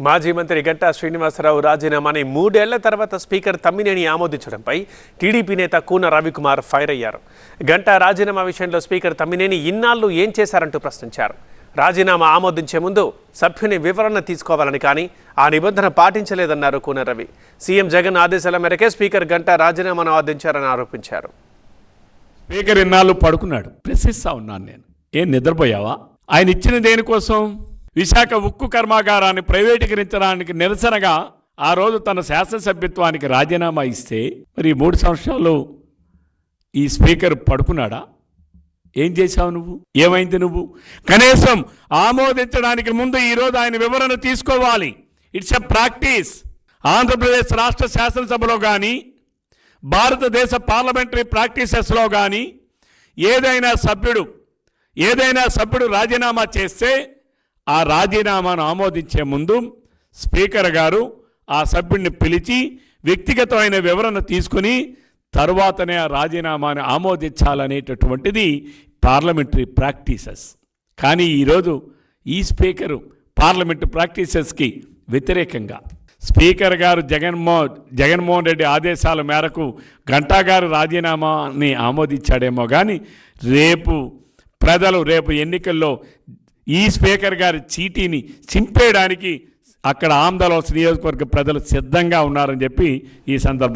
మాజీ మంత్రి గంటా శ్రీనివాసరావు రాజీనామాని మూడేళ్ళ తర్వాత స్పీకర్ తమ్మినేని ఆమోదించడంపై టీడీపీ నేత కూన రవికుమార్ ఫైర్ అయ్యారు. గంటా రాజీనామా విషయంలో స్పీకర్ తమ్మినేని ఇన్నాళ్ళు ఏం చేశారంటూ ప్రశ్నించారు. రాజీనామా ఆమోదించే ముందు సభ్యుని వివరణ తీసుకోవాలని కానీ ఆ నిబంధన పాటించలేదన్నారు కూన రవి. సీఎం జగన్ ఆదేశాల మేరకే స్పీకర్ గంటా రాజీనామాను ఆమోదించారని ఆరోపించారు. స్పీకర్ ఇన్నాళ్ళు పడుకున్నాడు. ప్రశ్నిస్తా ఉన్నాను నేను. ఏం నిద్రపోయావా? ఆయన ఇచ్చిన దేనికోసం? విశాఖ ఉక్కు కర్మాగారాన్ని ప్రైవేటీకరించడానికి నిరసనగా ఆ రోజు తన శాసనసభ్యత్వానికి రాజీనామా ఇస్తే మరి మూడు సంవత్సరాలు ఈ స్పీకర్ పడుకున్నాడా? ఏం చేశావు నువ్వు? ఏమైంది నువ్వు? కనీసం ఆమోదించడానికి ముందు ఈరోజు ఆయన వివరణ తీసుకోవాలి. ఇట్స్ ఎ ప్రాక్టీస్ ఆంధ్రప్రదేశ్ రాష్ట్ర శాసనసభలో కానీ భారతదేశ పార్లమెంటరీ ప్రాక్టీసెస్లో కానీ ఏదైనా సభ్యుడు ఏదైనా సభ్యుడు రాజీనామా చేస్తే ఆ రాజీనామాను ఆమోదించే ముందు స్పీకర్ గారు ఆ సభ్యుడిని పిలిచి వ్యక్తిగతమైన వివరణ తీసుకుని తరువాతనే ఆ రాజీనామాను ఆమోదించాలనేటటువంటిది పార్లమెంటరీ ప్రాక్టీసెస్. కానీ ఈరోజు ఈ స్పీకరు పార్లమెంటు ప్రాక్టీసెస్కి వ్యతిరేకంగా. స్పీకర్ గారు జగన్మో జగన్మోహన్ రెడ్డి ఆదేశాల మేరకు గంటా గారు రాజీనామాని ఆమోదించాడేమో కానీ రేపు ప్రజలు రేపు ఎన్నికల్లో ఈ స్పీకర్ గారి చీటీని చింపేయడానికి అక్కడ ఆంధ్రలో నియోజకవర్గ ప్రజలు సిద్ధంగా ఉన్నారని చెప్పి ఈ సందర్భం